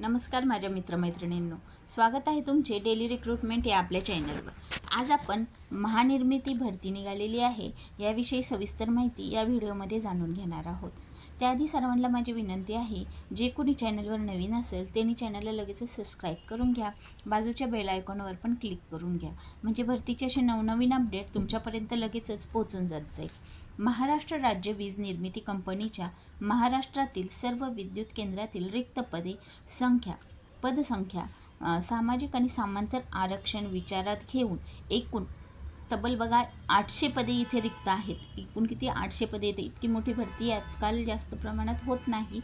नमस्कार माझ्या मित्रमैत्रिणींनो. स्वागत आहे तुमचे डेली रिक्रुटमेंट या आपल्या चॅनलवर आज आपण महानिर्मिती भरती निघालेली आहे याविषयी सविस्तर माहिती या व्हिडिओमध्ये जाणून घेणार आहोत. त्याआधी सर्वांना माझी विनंती आहे जे कोणी चॅनलवर नवीन असेल त्यांनी चॅनलला लगेच सबस्क्राईब करून घ्या. बाजूच्या बेल आयकॉनवर पण क्लिक करून घ्या. म्हणजे भरतीचे असे नवनवीन अपडेट तुमच्यापर्यंत लगेचच पोचून जात जाईल. महाराष्ट्र राज्य वीज निर्मिती कंपनीच्या महाराष्ट्रातील सर्व विद्युत केंद्रातील रिक्त पदे संख्या पदसंख्या सामाजिक आणि समांतर आरक्षण विचारात घेऊन एकूण तब्बल बघा आठशे पदे इथे रिक्त आहेत. एकूण किती? आठशे पदे येते. इतकी मोठी भरती आजकाल जास्त प्रमाणात होत नाही.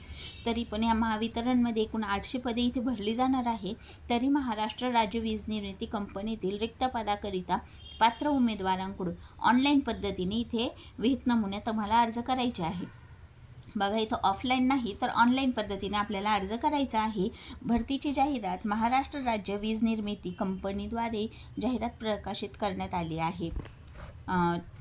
तरी पण या महावितरणमध्ये एकूण आठशे पदे इथे भरली जाणार आहे. तरी महाराष्ट्र राज्य वीज निर्मिती कंपनीतील रिक्त पदाकरिता पात्र उमेदवारांकडून ऑनलाईन पद्धतीने इथे विहित नमुन्यात तुम्हाला अर्ज करायचे आहे बघा इथं ऑफलाईन नाही तर ऑनलाईन पद्धतीने आपल्याला अर्ज करायचा आहे. भरतीची जाहिरात महाराष्ट्र राज्य वीज निर्मिती कंपनीद्वारे जाहिरात प्रकाशित करण्यात आली आहे.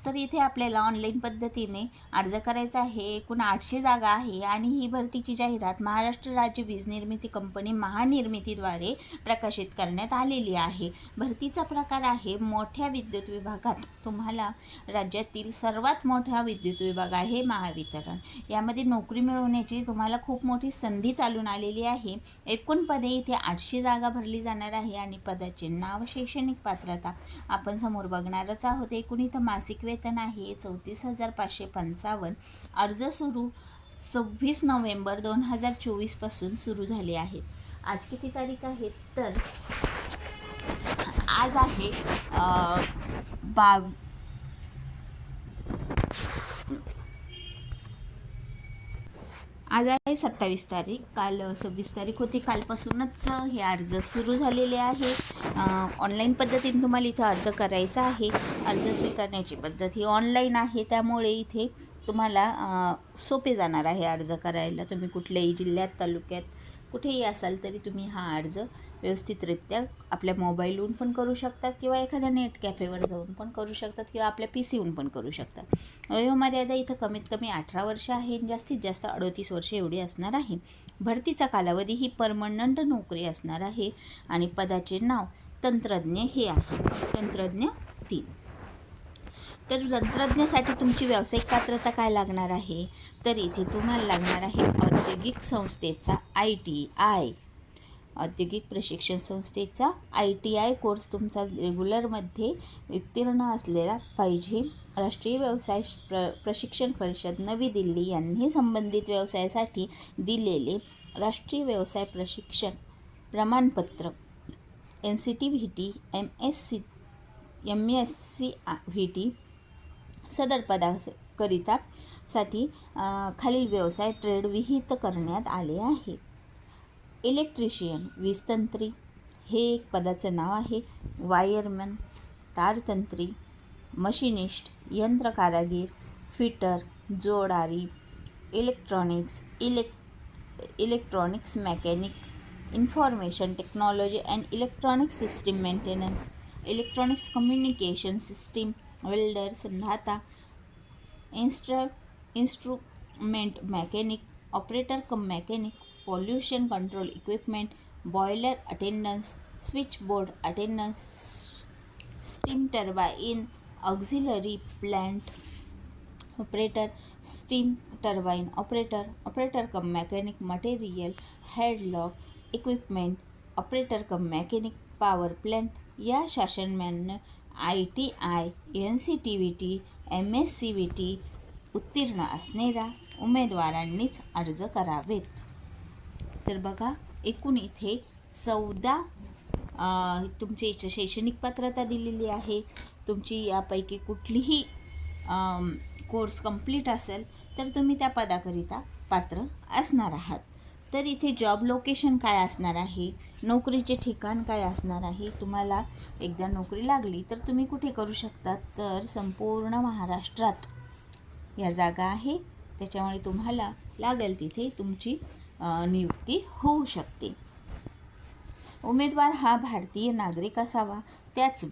तर इथे आपल्याला ऑनलाईन पद्धतीने अर्ज करायचा आहे. एकूण आठशे जागा आहे आणि ही भरतीची जाहिरात महाराष्ट्र राज्य वीज निर्मिती कंपनी महानिर्मितीद्वारे प्रकाशित करण्यात आलेली आहे. भरतीचा प्रकार आहे मोठ्या विद्युत विभागात. तुम्हाला राज्यातील सर्वात मोठा विद्युत विभाग आहे महावितरण. यामध्ये नोकरी मिळवण्याची तुम्हाला खूप मोठी संधी चालून आलेली आहे. एकूण पदे इथे आठशे जागा भरली जाणार आहे आणि पदाचे नाव शैक्षणिक पात्रता आपण समोर बघणारच आहोत. एकूण इथं मासिक वेतन आहे चौतीस हजार पाचशे पंचावन्न. अर्ज सुरू सव्वीस नोव्हेंबर दोन हजार चोवीसपासून सुरू झाले आहेत. आज किती तारीख आहे? तर आज आहे बाव आज आहे सत्तावीस तारीख. काल सव्वीस तारीख होती. कालपासूनच हे अर्ज सुरू झालेले आहे. ऑनलाईन पद्धतीने तुम्हाला इथं अर्ज करायचा आहे. अर्ज स्वीकारण्याची पद्धत ही ऑनलाईन आहे. त्यामुळे इथे तुम्हाला सोपे जाणार आहे अर्ज करायला. तुम्ही कुठल्याही जिल्ह्यात तालुक्यात कुठेही असाल तरी तुम्ही हा अर्ज व्यवस्थितरित्या आपल्या मोबाईलहून पण करू शकतात किंवा एखाद्या नेट कॅफेवर जाऊन पण करू शकतात किंवा आपल्या पी सीहून पण करू शकतात वयोमर्यादा इथं कमीत कमी अठरा वर्ष आहे आणि जास्तीत जास्त अडोतीस वर्ष एवढी असणार आहे. भरतीचा कालावधी ही परमनंट नोकरी असणार आहे आणि पदाचे नाव तंत्रज्ञ हे आहे. तंत्रज्ञ तीन. तर तंत्रज्ञासाठी तुमची व्यावसायिक पात्रता काय लागणार आहे? तर इथे तुम्हाला लागणार आहे औद्योगिक संस्थेचा आय टी आय. औद्योगिक प्रशिक्षण संस्थेचा आय टी आय कोर्स तुमचा रेग्युलरमध्ये उत्तीर्ण असलेला पाहिजे. राष्ट्रीय व्यवसाय प्र प्रशिक्षण परिषद नवी दिल्ली यांनी संबंधित व्यवसायासाठी दिलेले राष्ट्रीय व्यवसाय प्रशिक्षण प्रमाणपत्र. N C T V T M S C M S C V T सदर पदाकरिता साठी खालील व्यवसाय ट्रेड विहित करण्यात आले आहे. इलेक्ट्रिशियन वीजतंत्री हे एक पदाचं नाव आहे. वायरमन तारतंत्री मशिनिस्ट यंत्रकारागीर fitter जोडारी electronics elec electronics mechanic information technology and electronic system maintenance electronics communication system welder संधाता instr instrument mechanic operator cum mechanic pollution control equipment boiler attendance switch board attendance steam turbine auxiliary plant operator steam turbine operator operator cum mechanic material headlock equipment operator cum mechanic power plant या शासनमान्य I T I N C T V T M S C V T उत्तीर्ण असणाऱ्या उमेदवारांनीच अर्ज करावेत. तर बघा एकूण इथे चौदा तुमची इथे शैक्षणिक पात्रता दिलेली आहे. तुमची यापैकी कुठलीही कोर्स कंप्लीट असेल तर तुम्ही त्या पदाकरिता पात्र असणार आहात. तर इथे जॉब लोकेशन काय असणार आहे? नोकरीचे ठिकाण काय असणार आहे? तुम्हाला एकदा नोकरी लागली तर तुम्ही कुठे करू शकतात तर संपूर्ण महाराष्ट्रात या जागा आहे. त्याच्यामुळे तुम्हाला लागेल तिथे तुमची नियुक्ती होऊ शकते. उमेदवार हा भारतीय नागरिक असावा. त्याच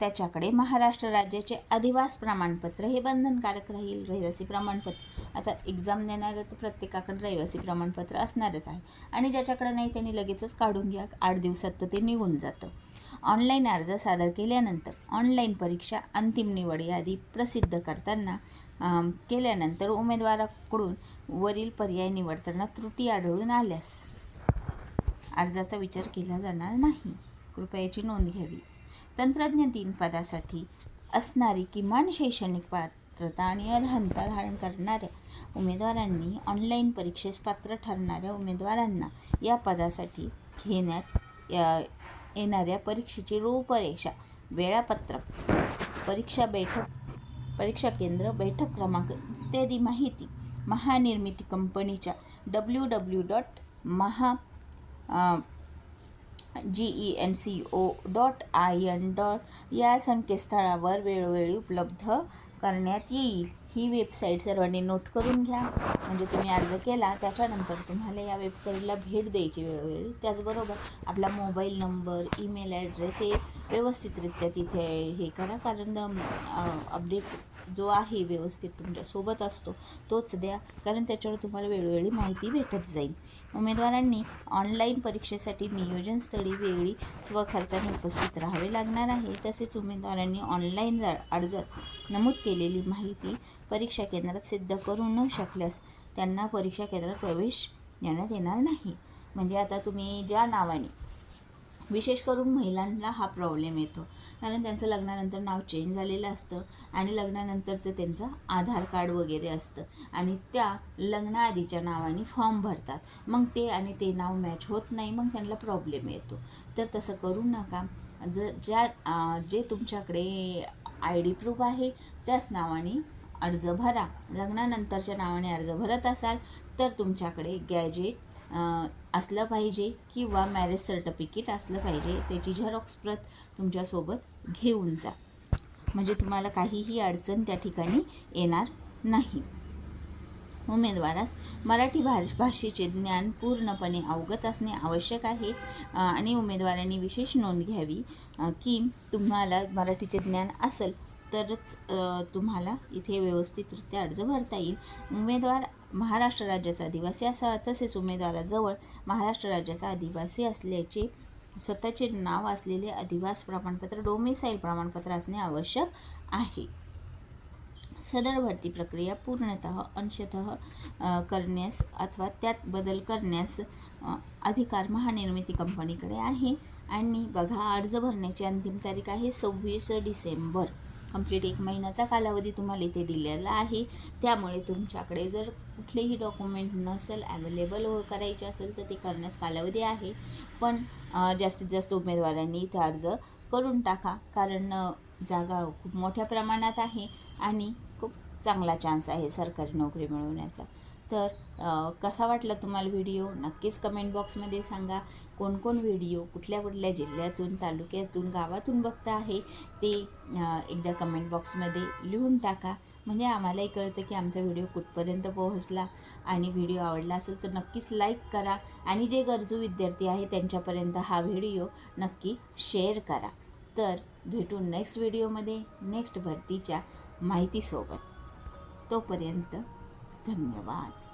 त्याच्याकडे महाराष्ट्र राज्याचे अधिवास प्रमाणपत्र हे बंधनकारक राहील रहिवासी प्रमाणपत्र. आता एक्झाम देणारं तर प्रत्येकाकडे रहिवासी प्रमाणपत्र असणारच आहे. आणि ज्याच्याकडे नाही त्यांनी लगेचच काढून घ्या आठ दिवसात तर ते निघून जातं. ऑनलाईन अर्ज सादर केल्यानंतर ऑनलाईन परीक्षा अंतिम निवड यादी प्रसिद्ध करताना केल्यानंतर उमेदवाराकडून वरील पर्याय निवडताना त्रुटी आढळून आल्यास अर्जाचा विचार केला जाणार नाही. कृपया याची नोंद घ्यावी. तंत्रज्ञ तीन पदासाठी असणारी किमान शैक्षणिक पात्रता आणि अर्हता धारण करणाऱ्या उमेदवारांनी ऑनलाईन परीक्षेस पात्र ठरणाऱ्या उमेदवारांना या पदासाठी घेण्यात या- येणाऱ्या परीक्षेची रूपरेषा वेळापत्रक परीक्षा बैठक परीक्षा केंद्र बैठक क्रमांक इत्यादी माहिती महानिर्मिती कंपनीच्या W W dot Maha G E N C O dot I N dot या संकेतस्थळावर वेळोवेळी उपलब्ध करण्यात येईल. ही वेबसाईट सर्वांनी नोट करून घ्या. म्हणजे तुम्ही अर्ज केला त्याच्यानंतर तुम्हाला या वेबसाईटला भेट द्यायची वेळोवेळी. त्याचबरोबर आपला मोबाईल नंबर ईमेल ॲड्रेस हे व्यवस्थितरित्या तिथे हे करा कारण अपडेट जो आहे व्यवस्थित तुमच्यासोबत असतो तोच द्या. कारण त्याच्यावर तुम्हाला वेळोवेळी माहिती भेटत जाईल. उमेदवारांनी ऑनलाईन परीक्षेसाठी नियोजनस्थळी वेळी स्वखर्चाने उपस्थित राहावे लागणार आहे. तसेच उमेदवारांनी ऑनलाईन अर्जात नमूद केलेली माहिती परीक्षा केंद्रात सिद्ध करू न शकल्यास त्यांना परीक्षा केंद्रात प्रवेश देण्यात येणार नाही. म्हणजे आता तुम्ही ज्या नावाने विशेष करून महिलांना हा प्रॉब्लेम येतो. कारण त्यांचं लग्नानंतर नाव चेंज झालेलं असतं आणि लग्नानंतरचं त्यांचं आधार कार्ड वगैरे असतं. आणि त्या लग्नाआधीच्या नावाने फॉर्म भरतात. मग ते आणि ते नाव मॅच होत नाही मग त्यांना प्रॉब्लेम येतो. तर तसं करू नका. ज ज्या जे तुमच्याकडे आय डी प्रूफ आहे त्याच नावाने अर्ज भरा. लग्नानंतरच्या नावाने अर्ज भरत असाल तर तुमच्याकडे गॅजेट असलं पाहिजे किंवा मॅरेज सर्टिफिकेट असलं पाहिजे त्याची झेरॉक्स प्रत तुमच्यासोबत घेऊन जा. म्हणजे तुम्हाला काहीही अडचण त्या ठिकाणी येणार नाही. उमेदवारास मराठी भा भाषेचे ज्ञान पूर्णपणे अवगत असणे आवश्यक आहे. आणि उमेदवारांनी विशेष नोंद घ्यावी की तुम्हाला मराठीचे ज्ञान असेल तरच तुम्हाला इथे व्यवस्थितरित्या अर्ज भरता येईल. उमेदवार महाराष्ट्र राज्याचा आदिवासी असावा तसेच उमेदवाराजवळ महाराष्ट्र राज्याचा आदिवासी असल्याचे स्वतःचे नाव असलेले अधिवास प्रमाणपत्र डोमिसाईल प्रमाणपत्र असणे आवश्यक आहे. सदर भरती प्रक्रिया पूर्णतः अंशतः करण्यास अथवा त्यात बदल करण्यास अधिकार महानिर्मिती कंपनीकडे आहे. आणि बघा अर्ज भरण्याची अंतिम तारीख आहे सव्वीस डिसेंबर. कंप्लीट एक महिन्याचा कालावधी तुम्हाला इथे दिलेला आहे. त्यामुळे तुमच्याकडे जर कुठलेही डॉक्युमेंट नसेल अवेलेबल करायचे असेल तर ते करण्यास कालावधी आहे. पण जास्तीत जास्त उमेदवारांनी इथे अर्ज करून टाका. कारण जागा खूप मोठ्या प्रमाणात आहे आणि चांगला चान्स आहे सरकारी नोकरी मिळवण्याचा. तर कसा वाटला तुम्हाला व्हिडिओ नक्कीच कमेंट बॉक्समध्ये सांगा. कोण कोण व्हिडिओ कुठल्या कुठल्या जिल्ह्यातून तालुक्यातून गावातून बघता आहे ते एकदा कमेंट बॉक्समध्ये लिहून टाका. म्हणजे आम्हालाही कळतं की आमचा व्हिडिओ कुठपर्यंत पोहोचला आणि व्हिडिओ आवडला असेल तर नक्कीच लाईक करा आणि जे गरजू विद्यार्थी आहे त्यांच्यापर्यंत हा व्हिडिओ नक्की शेअर करा. तर भेटू नेक्स्ट व्हिडिओमध्ये नेक्स्ट भरतीच्या माहितीसोबत. तोपर्यंत धन्यवाद.